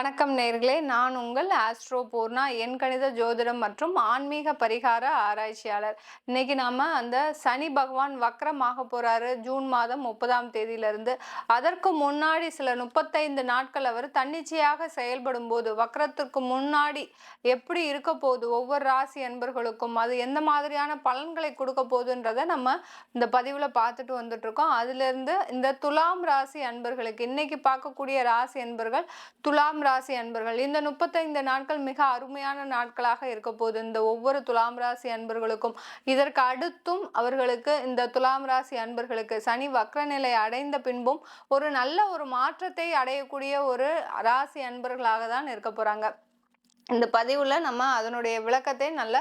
வணக்கம் நேர்களே. நான் உங்கள் ஆஸ்ட்ரோ பூர்ணா எண் கணித ஜோதிடம் மற்றும் ஆன்மீக பரிகார ஆராய்ச்சியாளர். இன்னைக்கு நாம அந்த சனி பகவான் வக்கரமாக போறாரு ஜூன் மாதம் முப்பதாம் தேதியிலிருந்து. அதற்கு முன்னாடி சில முப்பத்தைந்து நாட்கள் அவர் தன்னிச்சையாக செயல்படும் போது வக்கரத்திற்கு முன்னாடி எப்படி இருக்க போகுது ஒவ்வொரு ராசி அன்பர்களுக்கும் அது எந்த மாதிரியான பலன்களை கொடுக்க போகுதுன்றதை நம்ம இந்த பதிவில் பார்த்துட்டு வந்துட்டு இருக்கோம் இந்த துலாம் ராசி அன்பர்களுக்கு இன்னைக்கு பார்க்கக்கூடிய ராசி அன்பர்கள் துலாம் ராசி அன்பர்கள் இந்த முப்பத்தைந்து நாட்கள் மிக அருமையான நாட்களாக இருக்க போது இந்த ஒவ்வொரு துலாம் ராசி அன்பர்களுக்கும் இதற்கு அடுத்தும் அவர்களுக்கு இந்த துலாம் ராசி அன்பர்களுக்கு சனி வக்ர நிலை அடைந்த பின்பும் ஒரு நல்ல ஒரு மாற்றத்தை அடையக்கூடிய ஒரு ராசி அன்பர்களாக தான் இருக்க போறாங்க. இந்த பதிவுல நம்ம அதனுடைய விளக்கத்தை நல்ல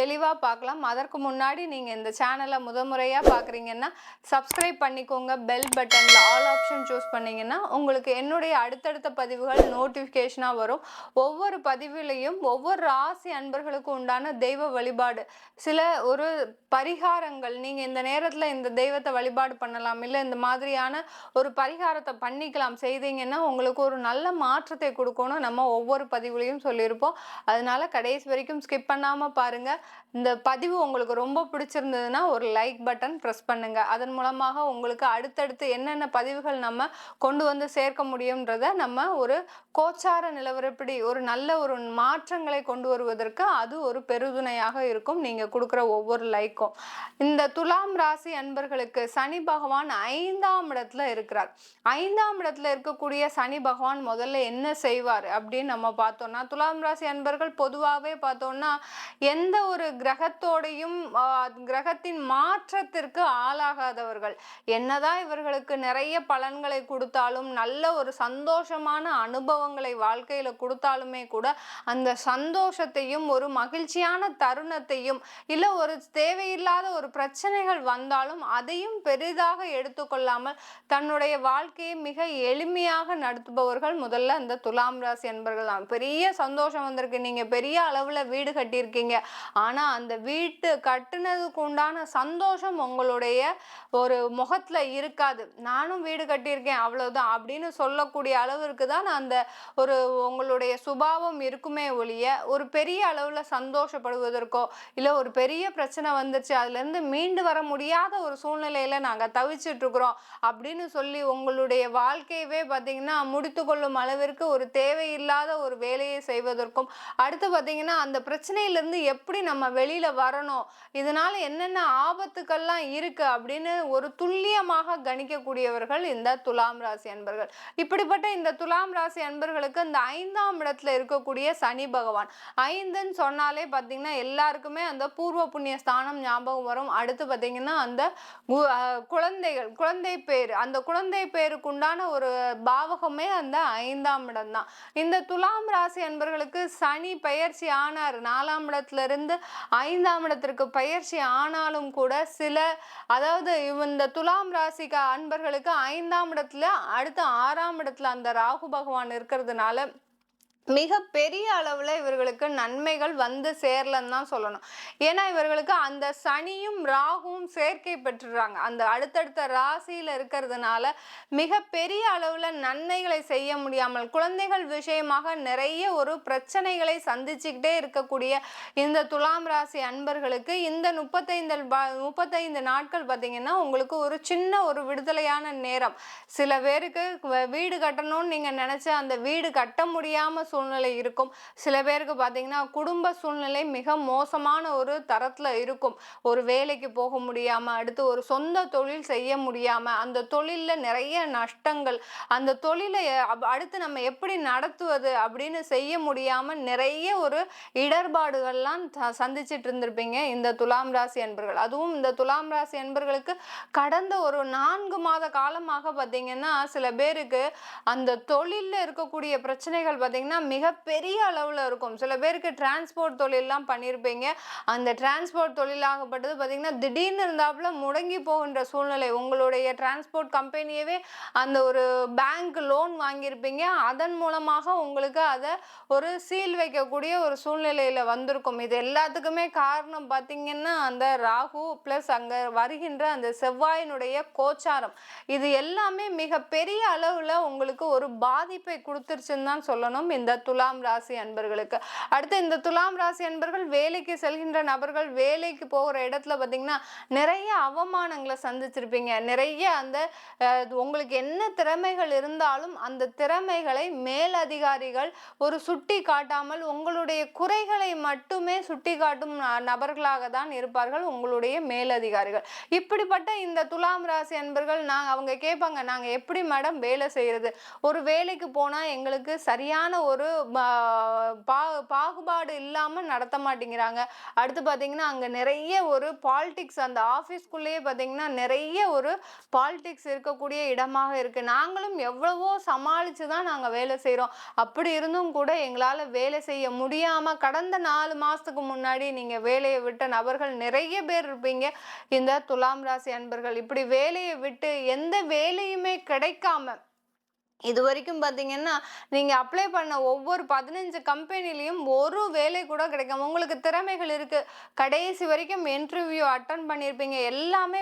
தெளிவாக பார்க்கலாம். அதற்கு முன்னாடி நீங்கள் இந்த சேனலை முதமுறையாக பார்க்குறீங்கன்னா சப்ஸ்கிரைப் பண்ணிக்கோங்க. பெல் பட்டனில் ஆல் ஆப்ஷன் சூஸ் பண்ணிங்கன்னா உங்களுக்கு என்னுடைய அடுத்தடுத்த பதிவுகள் நோட்டிஃபிகேஷனாக வரும். ஒவ்வொரு பதிவிலையும் ஒவ்வொரு ராசி அன்பர்களுக்கு உண்டான தெய்வ வழிபாடு. சில ஒரு பரிகாரங்கள் நீங்கள் இந்த நேரத்தில் இந்த தெய்வத்தை வழிபாடு பண்ணலாம் இல்லை இந்த மாதிரியான ஒரு பரிகாரத்தை பண்ணிக்கலாம் செய்தீங்கன்னா உங்களுக்கு ஒரு நல்ல மாற்றத்தை கொடுக்கணும் நம்ம ஒவ்வொரு பதிவுலையும் சொல்லியிருப்போம். அதனால கடைசி வரைக்கும் ஸ்கிப் பண்ணாமல் பாருங்கள் இந்த பதிவு உங்களுக்கு ரொம்ப பிடிச்சிருந்ததுன்னா ஒரு லைக் பட்டன் ப்ரெஸ் பண்ணுங்க. அதன் மூலமாக உங்களுக்கு அடுத்தடுத்து என்னென்ன பதிவுகள் நம்ம கொண்டு வந்து சேர்க்க முடியுன்றத நம்ம ஒரு கோச்சார நிலவரப்படி ஒரு நல்ல ஒரு மாற்றங்களை கொண்டு வருவதற்கு அது ஒரு பெருதுணையாக இருக்கும். நீங்கள் கொடுக்குற ஒவ்வொரு லைக்கும் இந்த துலாம் ராசி அன்பர்களுக்கு சனி பகவான் ஐந்தாம் இடத்துல இருக்கிறார். ஐந்தாம் இடத்துல இருக்கக்கூடிய சனி பகவான் முதல்ல என்ன செய்வார் அப்படின்னு நம்ம பார்த்தோம்னா துலாம் ராசி அன்பர்கள் பொதுவாகவே பார்த்தோம்னா எந்த ஒரு ஒரு கிரகத்தோடையும் கிரகத்தின் மாற்றத்திற்கு ஆளாகாதவர்கள். என்னதான் இவர்களுக்கு நிறைய பலன்களை கொடுத்தாலும் நல்ல ஒரு சந்தோஷமான அனுபவங்களை வாழ்க்கையில் கொடுத்தாலுமே கூட அந்த சந்தோஷத்தையும் ஒரு மகிழ்ச்சியான தருணத்தையும் இல்லை ஒரு தேவையில்லாத ஒரு பிரச்சனைகள் வந்தாலும் அதையும் பெரிதாக எடுத்துக்கொள்ளாமல் தன்னுடைய வாழ்க்கையை மிக எளிமையாக நடத்துபவர்கள் முதல்ல அந்த துலாம் ராசி என்பர்கள் தான். பெரிய சந்தோஷம் வந்திருக்கு. நீங்கள் பெரிய அளவில் வீடு கட்டியிருக்கீங்க. ஆனால் அந்த வீட்டு கட்டுனதுக்கு உண்டான சந்தோஷம் உங்களுடைய ஒரு முகத்தில் இருக்காது. நானும் வீடு கட்டியிருக்கேன் அவ்வளோதான் அப்படின்னு சொல்லக்கூடிய அளவிற்கு தான் அந்த ஒரு உங்களுடைய சுபாவம் இருக்குமே ஒழிய ஒரு பெரிய அளவில் சந்தோஷப்படுவதற்கோ இல்லை ஒரு பெரிய பிரச்சனை வந்துருச்சு அதுலேருந்து மீண்டு வர முடியாத ஒரு சூழ்நிலையில் நாங்கள் தவிச்சிட்ருக்குறோம் அப்படின்னு சொல்லி உங்களுடைய வாழ்க்கையவே பார்த்தீங்கன்னா முடித்து கொள்ளும் அளவிற்கு ஒரு தேவையில்லாத ஒரு வேலையை செய்வதற்கும் அடுத்து பார்த்தீங்கன்னா அந்த பிரச்சனையிலேருந்து எப்படி நம்ம நம்ம வெளியில் வரணும். இதனால் என்னென்ன ஆபத்துக்கள்லாம் இருக்குது அப்படின்னு ஒரு துல்லியமாக கணிக்கக்கூடியவர்கள் இந்த துலாம் ராசி அன்பர்கள். இப்படிப்பட்ட இந்த துலாம் ராசி அன்பர்களுக்கு இந்த ஐந்தாம் இடத்துல இருக்கக்கூடிய சனி பகவான். ஐந்துன்னு சொன்னாலே பார்த்தீங்கன்னா எல்லாருக்குமே அந்த பூர்வ புண்ணிய ஸ்தானம் ஞாபகம் வரும். அடுத்து பார்த்தீங்கன்னா அந்த கு- குழந்தைகள் குழந்தை பேர். அந்த குழந்தை பேருக்கு உண்டான ஒரு பாவகமே அந்த ஐந்தாம் இடம் தான். இந்த துலாம் ராசி அன்பர்களுக்கு சனி பெயர்ச்சி ஆனார். நாலாம் இடத்துல வந்து ஐந்தாம் இடத்திற்கு பயிற்சி ஆனாலும் கூட சில அதாவது இந்த துலாம் ராசிக்கு அன்பர்களுக்கு ஐந்தாம் இடத்துல அடுத்து ஆறாம் இடத்துல அந்த ராகு பகவான் இருக்கிறதுனால மிக பெரிய அளவில் இவர்களுக்கு நன்மைகள் வந்து சேரலன்னு தான் சொல்லணும். ஏன்னா இவர்களுக்கு அந்த சனியும் ராகுவும் சேர்க்கை பெற்றுடுறாங்க. அந்த அடுத்தடுத்த ராசியில் இருக்கிறதுனால மிக பெரிய அளவில் நன்மைகளை செய்ய முடியாமல் குழந்தைகள் விஷயமாக நிறைய ஒரு பிரச்சனைகளை சந்திச்சுக்கிட்டே இருக்கக்கூடிய இந்த துலாம் ராசி அன்பர்களுக்கு இந்த முப்பத்தைந்து முப்பத்தைந்து நாட்கள் பார்த்தீங்கன்னா உங்களுக்கு ஒரு சின்ன ஒரு விடுதலையான நேரம். சில பேருக்கு வீடு கட்டணும்னு நீங்கள் நினச்ச அந்த வீடு கட்ட முடியாமல் சூழ்நிலை இருக்கும். சில பேருக்கு பார்த்தீங்கன்னா குடும்ப சூழ்நிலை மிக மோசமான ஒரு தரத்தில் இருக்கும். ஒரு வேலைக்கு போக முடியாமல் அடுத்து ஒரு சொந்த தொழில் செய்ய முடியாமல் அந்த தொழிலில் நிறைய நஷ்டங்கள் அந்த தொழிலை அப்- அடுத்து நம்ம எப்படி நடத்துவது அப்படின்னு செய்ய முடியாமல் நிறைய ஒரு இடர்பாடுகள்லாம் ச- சந்திச்சிட்டு இருந்திருப்பீங்க இந்த துலாம் ராசி அன்பர்கள். அதுவும் இந்த துலாம் ராசி அன்பர்களுக்கு கடந்த ஒரு நான்கு மாத காலமாக பார்த்தீங்கன்னா சில பேருக்கு அந்த தொழிலில் இருக்கக்கூடிய பிரச்சனைகள் பார்த்தீங்கன்னா மிகப்பெரிய அளவில் இருக்கும். சில பேருக்கு டிரான்ஸ்போர்ட் தொழிலெலாம் பண்ணியிருப்பீங்க அந்த டிரான்ஸ்போர்ட் தொழிலாகப்பட்டது பார்த்திங்கன்னா திடீர்னு இருந்தாப்புல முடங்கி போகின்ற சூழ்நிலை. உங்களுடைய டிரான்ஸ்போர்ட் கம்பெனியவே அந்த ஒரு பேங்க் லோன் வாங்கியிருப்பீங்க. அதன் மூலமாக உங்களுக்கு அதை ஒரு சீல் வைக்கக்கூடிய ஒரு சூழ்நிலையில் வந்திருக்கும். இது எல்லாத்துக்குமே காரணம் பார்த்திங்கன்னா அந்த ராகு ப்ளஸ் அங்கே வருகின்ற அந்த செவ்வாயினுடைய கோச்சாரம். இது எல்லாமே மிகப்பெரிய அளவில் உங்களுக்கு ஒரு பாதிப்பை கொடுத்துருச்சுன்னு தான் சொல்லணும். இந்த துலாம் ராசி அன்பர்களுக்கு. அடுத்து இந்த துலாம் ராசி அன்பர்கள் வேலைக்கு செல்கின்ற நபர்கள் வேலைக்கு போகிற இடத்துல பார்த்தீங்கன்னா நிறைய அவமானங்களை சந்திச்சிருப்பீங்க. நிறைய அந்த உங்களுக்கு என்ன திறமைகள் இருந்தாலும் அந்த திறமைகளை மேலதிகாரிகள் ஒரு சுட்டி காட்டாமல் உங்களுடைய குறைகளை மட்டுமே சுட்டி காட்டும் நபர்களாக தான் இருப்பார்கள் உங்களுடைய மேலதிகாரிகள். இப்படிப்பட்ட இந்த துலாம் ராசி அன்பர்கள் நாங்கள் அவங்க கேட்பாங்க நாங்கள் எப்படி மேடம் வேலை செய்கிறது ஒரு வேலைக்கு போனால் எங்களுக்கு சரியான ஒரு பா- பா- பாகுபாடு இல்லாமல் நடத்த மாட்டேங்கிறாங்க. அடுத்து பார்த்தீங்கன்னா அங்கே நிறைய ஒரு பாலிடிக்ஸ் அந்த ஆஃபீஸ்க்குள்ளேயே பார்த்தீங்கன்னா நிறைய ஒரு பாலிடிக்ஸ் இருக்கக்கூடிய இடமாக இருக்குது நாங்களும் எவ்வளவோ சமாளித்து தான் நாங்கள் வேலை செய்கிறோம் அப்படி இருந்தும் கூட எங்களால் வேலை செய்ய முடியாமல் கடந்த நாலு மாதத்துக்கு முன்னாடி நீங்கள் வேலையை விட்ட நபர்கள் நிறைய பேர் இருப்பீங்க. இந்த துலாம் ராசி அன்பர்கள் இப்படி வேலையை விட்டு எந்த வேலையுமே கிடைக்காம இது வரைக்கும் பார்த்தீங்கன்னா நீங்கள் அப்ளை பண்ண ஒவ்வொரு பதினஞ்சு கம்பெனிலையும் ஒரு வேலை கூட கிடைக்கும் உங்களுக்கு திறமைகள் இருக்குது கடைசி வரைக்கும் இன்டர்வியூ அட்டன் பண்ணியிருப்பீங்க எல்லாமே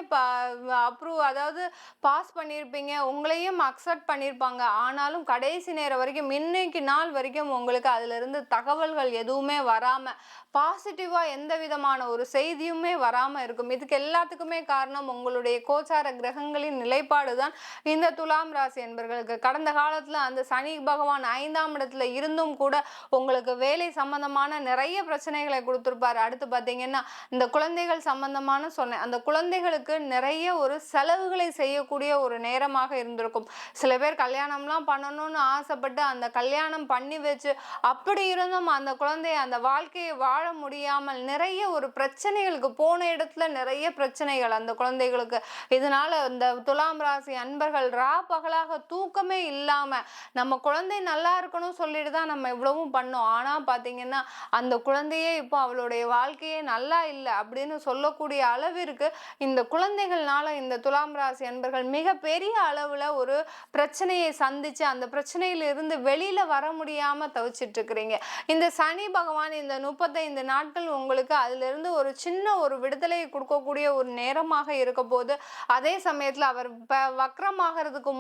அப்ரூவ் அதாவது பாஸ் பண்ணியிருப்பீங்க உங்களையும் அக்செப்ட் பண்ணியிருப்பாங்க ஆனாலும் கடைசி நேரம் வரைக்கும் இன்னைக்கு நாள் வரைக்கும் உங்களுக்கு அதிலிருந்து தகவல்கள் எதுவுமே வராமல் பாசிட்டிவாக எந்த விதமான ஒரு செய்தியுமே வராமல் இருக்கும். இதுக்கு எல்லாத்துக்குமே காரணம் உங்களுடைய கோச்சார கிரகங்களின் நிலைப்பாடு தான் இந்த துலாம் ராசி என்பர்களுக்கு. கடந்த காலத்தில் அந்த சனி பகவான் ஐந்தாம் இடத்துல இருந்தும் கூட உங்களுக்கு வேலை சம்பந்தமான நிறைய பிரச்சனைகளை கொடுத்துருப்பாரு. அடுத்து பார்த்தீங்கன்னா இந்த குழந்தைகள் சம்பந்தமான சொன்னேன். அந்த குழந்தைகளுக்கு நிறைய ஒரு செலவுகளை செய்யக்கூடிய ஒரு நேரமாக இருந்திருக்கும். சில பேர் கல்யாணம்லாம் பண்ணணும்னு ஆசைப்பட்டு அந்த கல்யாணம் பண்ணி வச்சு அப்படி இருந்தும் அந்த குழந்தைய அந்த வாழ்க்கையை வாழ முடியாமல் நிறைய ஒரு பிரச்சனைகளுக்கு போன இடத்துல நிறைய பிரச்சனைகள் அந்த குழந்தைகளுக்கு. இதனால இந்த துலாம் ராசி அன்பர்கள் ரா பகலாக தூக்கமே இல்லாமல் நம்ம குழந்தை நல்லா இருக்கணும் சொல்லிட்டு தான் நம்ம இவ்வளவும் பண்ணோம். ஆனால் பார்த்தீங்கன்னா அந்த குழந்தையே இப்போ அவளுடைய வாழ்க்கையே நல்லா இல்லை அப்படின்னு சொல்லக்கூடிய அளவிற்கு இந்த குழந்தைகள்னால இந்த துலாம் ராசி அன்பர்கள் மிகப்பெரிய அளவில் ஒரு பிரச்சனையை சந்தித்து அந்த பிரச்சனையிலிருந்து வெளியில் வர முடியாமல் தவிச்சிட்டு இருக்கிறீங்க. இந்த சனி பகவான் இந்த முப்பத்தைந்து நாட்கள் உங்களுக்கு அதிலிருந்து ஒரு சின்ன ஒரு விடுதலையை கொடுக்கக்கூடிய ஒரு நேரமாக இருக்க போது அதே சமயத்தில் அவர் ப-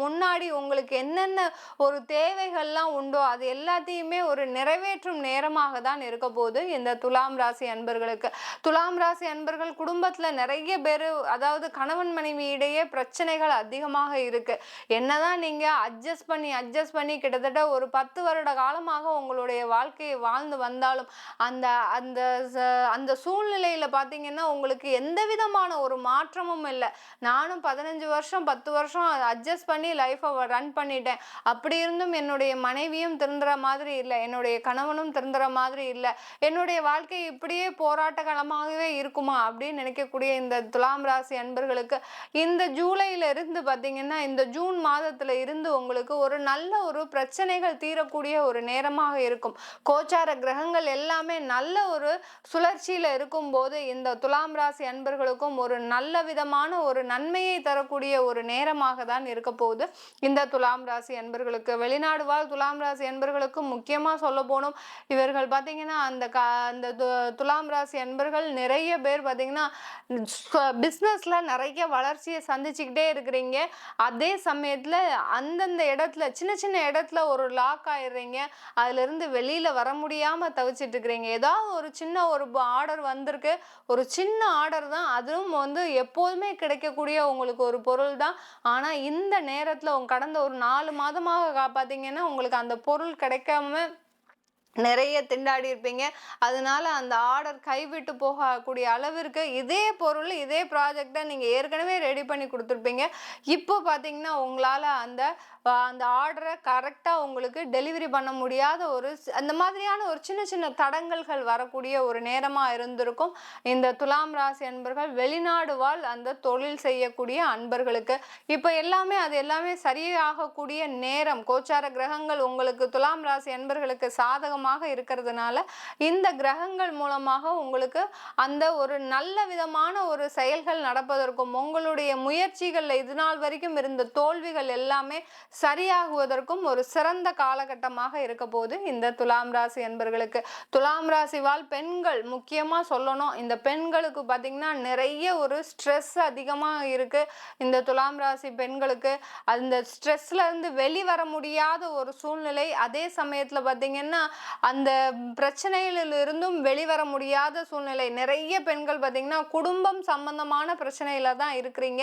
முன்னாடி உங்களுக்கு என்ன என்னென்ன ஒரு தேவைகள்லாம் உண்டோ அது எல்லாத்தையுமே ஒரு நிறைவேற்றும் நேரமாக தான் இருக்க போது இந்த துலாம் ராசி அன்பர்களுக்கு. துலாம் ராசி அன்பர்கள் குடும்பத்தில் நிறைய பேர் அதாவது கணவன் மனைவி இடையே பிரச்சனைகள் அதிகமாக இருக்கு. என்னதான் நீங்க அட்ஜஸ்ட் பண்ணி அட்ஜஸ்ட் பண்ணி கிட்டத்தட்ட ஒரு பத்து வருட காலமாக உங்களுடைய வாழ்க்கையை வாழ்ந்து வந்தாலும் அந்த அந்த ச- அந்த சூழ்நிலையில பார்த்தீங்கன்னா உங்களுக்கு எந்த விதமான ஒரு மாற்றமும் இல்லை. நானும் பதினஞ்சு வருஷம் பத்து வருஷம் அட்ஜஸ்ட் பண்ணி லைஃப்பை ரன் பண்ணிட்டேன். அப்படி இருந்தும் என்னுடைய மனைவியும் திருந்துற மாதிரி இல்லை. என்னுடைய கணவனும் திருந்துற மாதிரி இல்லை. என்னுடைய வாழ்க்கை இப்படியே போராட்ட காலமாகவே இருக்குமா? அப்படின்னு நினைக்கக்கூடிய இந்த துலாம் ராசி அன்பர்களுக்கு இந்த ஜூலையில இருந்து பார்த்தீங்கன்னா இந்த ஜூன் மாதத்துல இருந்து உங்களுக்கு ஒரு நல்ல ஒரு பிரச்சனைகள் தீரக்கூடிய ஒரு நேரமாக இருக்கும். கோச்சார கிரகங்கள் எல்லாமே நல்ல ஒரு சுழற்சியில இருக்கும்போது இந்த துலாம் ராசி அன்பர்களுக்கும் ஒரு நல்ல விதமான ஒரு நன்மையை தரக்கூடிய ஒரு நேரமாக தான் இருக்க போகுது. இந்த துலாம் ராசி என்பர்களுக்கு வெளிநாடு வாழ் துலாம் ராசி என்பர்களுக்கு முக்கியமாக சொல்ல போனோம் இவர்கள் பார்த்தீங்கன்னா அந்த க அந்த து- துலாம் ராசி என்பர்கள் நிறைய பேர் பார்த்தீங்கன்னா பிஸ்னஸில் நிறைய வளர்ச்சியை சந்திச்சுக்கிட்டே இருக்கிறீங்க. அதே சமயத்தில் அந்தந்த இடத்துல சின்ன சின்ன இடத்துல ஒரு லாக் ஆயிடுறீங்க. அதுலேருந்து வெளியில் வர முடியாமல் தவிச்சிட்டு இருக்கிறீங்க. ஏதாவது ஒரு சின்ன ஒரு ஆர்டர் வந்திருக்கு. ஒரு சின்ன ஆர்டர் தான். அதுவும் வந்து எப்போதுமே கிடைக்கக்கூடிய உங்களுக்கு ஒரு பொருள் தான். ஆனால் இந்த நேரத்தில் கடந்த ஒரு நாலு மாதமாக காப்பாத்தீங்கன்னா உங்களுக்கு அந்த பொருள் கிடைக்காம நிறைய திண்டாடி இருப்பீங்க. அதனால அந்த ஆர்டர் கைவிட்டு போகக்கூடிய அளவிற்கு இதே பொருள் இதே ப்ராஜெக்டை நீங்கள் ஏற்கனவே ரெடி பண்ணி கொடுத்துருப்பீங்க. இப்போ பார்த்தீங்கன்னா உங்களால் அந்த அந்த ஆர்டரை கரெக்டாக உங்களுக்கு டெலிவரி பண்ண முடியாத ஒரு அந்த மாதிரியான ஒரு சின்ன சின்ன தடங்கல்கள் வரக்கூடிய ஒரு நேரமாக இருந்திருக்கும். இந்த துலாம் ராசி அன்பர்கள் வெளிநாடு வாழ் அந்த தொழில் செய்யக்கூடிய அன்பர்களுக்கு. இப்போ எல்லாமே அது எல்லாமே சரியாகக்கூடிய நேரம். கோச்சார கிரகங்கள் உங்களுக்கு துலாம் ராசி அன்பர்களுக்கு சாதகமாக இருக்கிறதுனால இந்த கிரகங்கள் மூலமாக உங்களுக்கு அந்த ஒரு நல்ல விதமான ஒரு செயல்கள் நடப்பதற்கும் உங்களுடைய முயற்சிகளில் இது நாள் வரைக்கும் இருந்த தோல்விகள் எல்லாமே சரியாகுவதற்கும் ஒரு சிறந்த காலகட்டமாக இருக்க போது இந்த துலாம் ராசி என்பர்களுக்கு. துலாம் ராசிவால் பெண்கள் முக்கியமாக சொல்லணும். இந்த பெண்களுக்கு பார்த்திங்கன்னா நிறைய ஒரு ஸ்ட்ரெஸ் அதிகமாக இருக்குது இந்த துலாம் ராசி பெண்களுக்கு அந்த ஸ்ட்ரெஸ்லேருந்து வெளிவர முடியாத ஒரு சூழ்நிலை. அதே சமயத்தில் பார்த்திங்கன்னா அந்த பிரச்சனையிலிருந்தும் வெளிவர முடியாத சூழ்நிலை. நிறைய பெண்கள் பார்த்திங்கன்னா குடும்பம் சம்பந்தமான பிரச்சனையில் தான் இருக்கிறீங்க.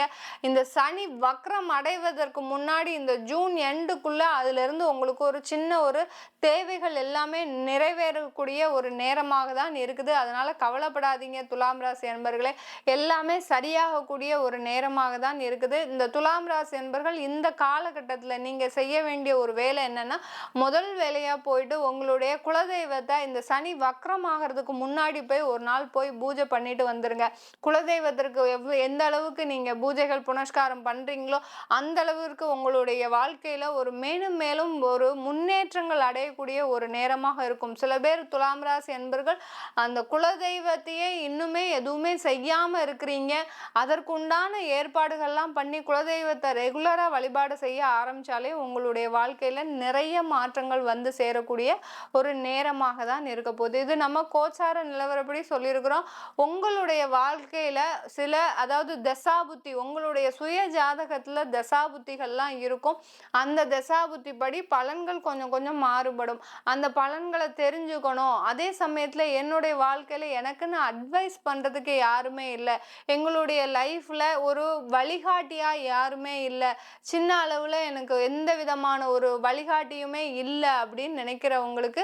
இந்த சனி வக்ரம் அடைவதற்கு முன்னாடி இந்த ஜூன் ஜூன் எண்டுக்குள்ளே அதிலிருந்து உங்களுக்கு ஒரு சின்ன ஒரு தேவைகள் எல்லாமே நிறைவேறக்கூடிய ஒரு நேரமாக தான் இருக்குது. அதனால் கவலைப்படாதீங்க துலாம் ராசி என்பர்களே. எல்லாமே சரியாகக்கூடிய ஒரு நேரமாக தான் இருக்குது. இந்த துலாம் ராசி என்பர்கள் இந்த காலகட்டத்தில் நீங்கள் செய்ய வேண்டிய ஒரு வேலை என்னென்னா முதல் வேலையாக போயிட்டு உங்களுடைய குலதெய்வத்தை இந்த சனி வக்கரமாகிறதுக்கு முன்னாடி போய் ஒரு நாள் போய் பூஜை பண்ணிட்டு வந்துருங்க. குலதெய்வத்திற்கு எவ் எந்த அளவுக்கு நீங்கள் பூஜைகள் புனஸ்காரம் பண்ணுறீங்களோ அந்த அளவிற்கு உங்களுடைய வாழ்க்கையில் ஒரு மேலும் மேலும் ஒரு முன்னேற்றங்கள் அடையக்கூடிய ஒரு நேரமாக இருக்கும். சில பேர் துலாம் ராசி என்பர்கள் அந்த குலதெய்வத்தையே இன்னுமே எதுவுமே செய்யாமல் இருக்கிறீங்க. அதற்குண்டான ஏற்பாடுகள்லாம் பண்ணி குலதெய்வத்தை ரெகுலராக வழிபாடு செய்ய ஆரம்பித்தாலே உங்களுடைய வாழ்க்கையில் நிறைய மாற்றங்கள் வந்து சேரக்கூடிய ஒரு நேரமாக தான் இருக்க போகுது. இது நம்ம கோச்சார நிலவரப்படி சொல்லியிருக்கிறோம். உங்களுடைய வாழ்க்கையில் சில அதாவது தசாபுத்தி உங்களுடைய சுய ஜாதகத்தில் தசாபுத்திகள்லாம் இருக்கும். அந்த தசாபுத்தி படி பலன்கள் கொஞ்சம் கொஞ்சம் மாறுபடும். அந்த பலன்களை தெரிஞ்சுக்கணும். அதே சமயத்தில் என்னுடைய வாழ்க்கையில் எனக்குன்னு அட்வைஸ் பண்ணுறதுக்கு யாருமே இல்லை. எங்களுடைய லைஃப்பில் ஒரு வழிகாட்டியாக யாருமே இல்லை. சின்ன அளவில் எனக்கு எந்த விதமான ஒரு வழிகாட்டியுமே இல்லை அப்படின்னு நினைக்கிறவங்களுக்கு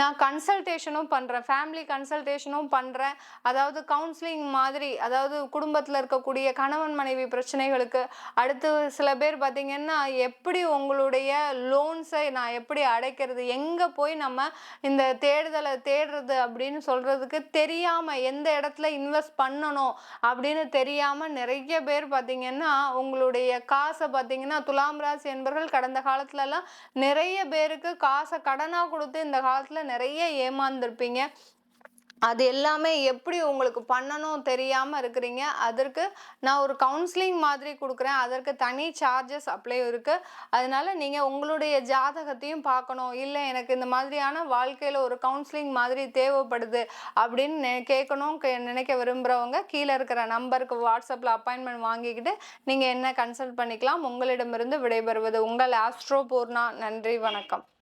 நான் கன்சல்டேஷனும் பண்ணுறேன் ஃபேமிலி கன்சல்டேஷனும் பண்ணுறேன் அதாவது கவுன்சிலிங் மாதிரி அதாவது குடும்பத்தில் இருக்கக்கூடிய கணவன் மனைவி பிரச்சனைகளுக்கு அடுத்து சில பேர் பார்த்தீங்கன்னா எப்படி எப்படி உங்களுடைய லோன்ஸை நான் எப்படி அடைக்கிறது? எங்கே போய் நம்ம இந்த தேடுதலை தேடுறது அப்படின்னு சொல்கிறதுக்கு தெரியாமல் எந்த இடத்துல இன்வெஸ்ட் பண்ணணும் அப்படின்னு தெரியாமல் நிறைய பேர் பார்த்திங்கன்னா உங்களுடைய காசை பார்த்திங்கன்னா துலாம் ராசி என்பவர்கள் கடந்த காலத்துலலாம் நிறைய பேருக்கு காசை கடனாக கொடுத்து இந்த காலத்தில் நிறைய ஏமாந்துருப்பீங்க. அது எல்லாமே எப்படி உங்களுக்கு பண்ணணும் தெரியாமல் இருக்கிறீங்க? அதற்கு நான் ஒரு கவுன்சிலிங் மாதிரி கொடுக்குறேன். அதற்கு தனி சார்ஜஸ் அப்ளை இருக்குது அதனால நீங்கள் உங்களுடைய ஜாதகத்தையும் பார்க்கணும். இல்லை எனக்கு இந்த மாதிரியான வாழ்க்கையில் ஒரு கவுன்சிலிங் மாதிரி தேவைப்படுது அப்படின்னு கேட்கணும் கே நினைக்க விரும்புகிறவங்க கீழே இருக்கிற நம்பருக்கு வாட்ஸ்அப்பில் அப்பாயின்மெண்ட் வாங்கிக்கிட்டு நீங்கள் என்ன கன்சல்ட் பண்ணிக்கலாம். உங்களிடமிருந்து விடைபெறுவது உங்கள் ஆஸ்ட்ரோ பூர்ணா நன்றி வணக்கம்.